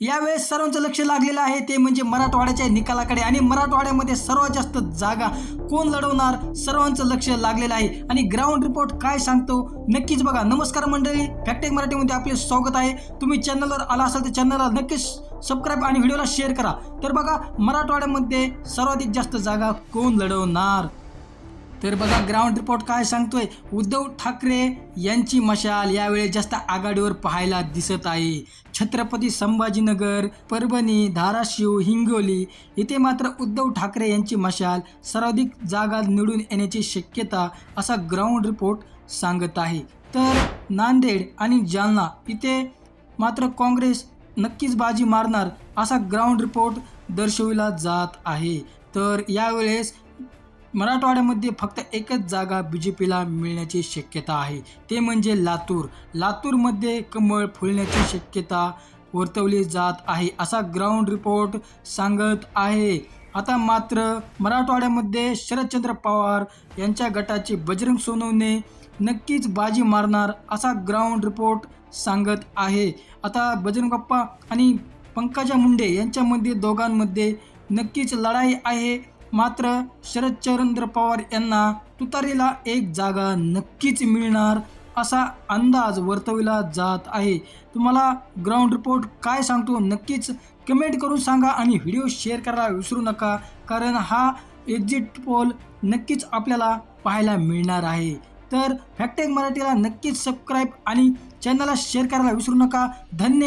यावेळेस सर्वांचं लक्ष लागलेलं आहे. ते म्हणजे मराठवाड्याच्या निकालाकडे आणि मराठवाड्यामध्ये सर्वात जास्त जागा कोण लढवणार? सर्वांचं लक्ष लागलेलं आहे. आणि ग्राउंड रिपोर्ट काय सांगतो? नक्कीच बघा. नमस्कार मंडळी. फॅक्टेक मराठीमध्ये आपले स्वागत आहे. तुम्ही चॅनलवर आला असाल तर चॅनलला नक्कीच सबस्क्राईब आणि व्हिडिओला शेअर करा. तर बघा मराठवाड्यामध्ये सर्वाधिक जास्त जागा कोण लढवणार? तर बघा ग्राउंड रिपोर्ट काय सांगतोय? उद्धव ठाकरे यांची मशाल यावेळी जास्त आघाडीवर पाहायला दिसत आहे. छत्रपती संभाजीनगर परभणी धाराशिव हिंगोली इथे मात्र उद्धव ठाकरे यांची मशाल सर्वाधिक जागा निवडून येण्याची शक्यता असा ग्राउंड रिपोर्ट सांगत आहे. तर नांदेड आणि जालना इथे मात्र काँग्रेस नक्कीच बाजी मारणार असा ग्राउंड रिपोर्ट दर्शविला जात आहे. तर यावेळेस मराठवाड्यामध्ये फक्त एकच जागा बी जे पीला मिळण्याची शक्यता आहे. ते म्हणजे लातूर. लातूरमध्ये कमळ फुलण्याची शक्यता वर्तवली जात आहे असा ग्राउंड रिपोर्ट सांगत आहे. आता मात्र मराठवाड्यामध्ये शरदचंद्र पवार यांच्या गटाचे बजरंग सोनवणे नक्कीच बाजी मारणार असा ग्राउंड रिपोर्ट सांगत आहे. आता बजरंग बाप्पा आणि पंकजा मुंडे यांच्यामध्ये दोघांमध्ये नक्कीच लढाई आहे. मात्र शरदचंद्र पवार यांना तुतारीला एक जागा नक्कीच मिळणार असा अंदाज वर्तविला जात आहे. तुम्हाला ग्राउंड रिपोर्ट काय सांगतो नक्कीच कमेंट करून सांगा आणि व्हिडिओ शेअर करायला विसरू नका कारण हा एक्झिट पोल नक्कीच आपल्याला पाहायला मिळणार आहे. तर फॅक्टेक मराठीला नक्कीच सबस्क्राईब आणि चॅनलला शेअर करायला विसरू नका. धन्यवाद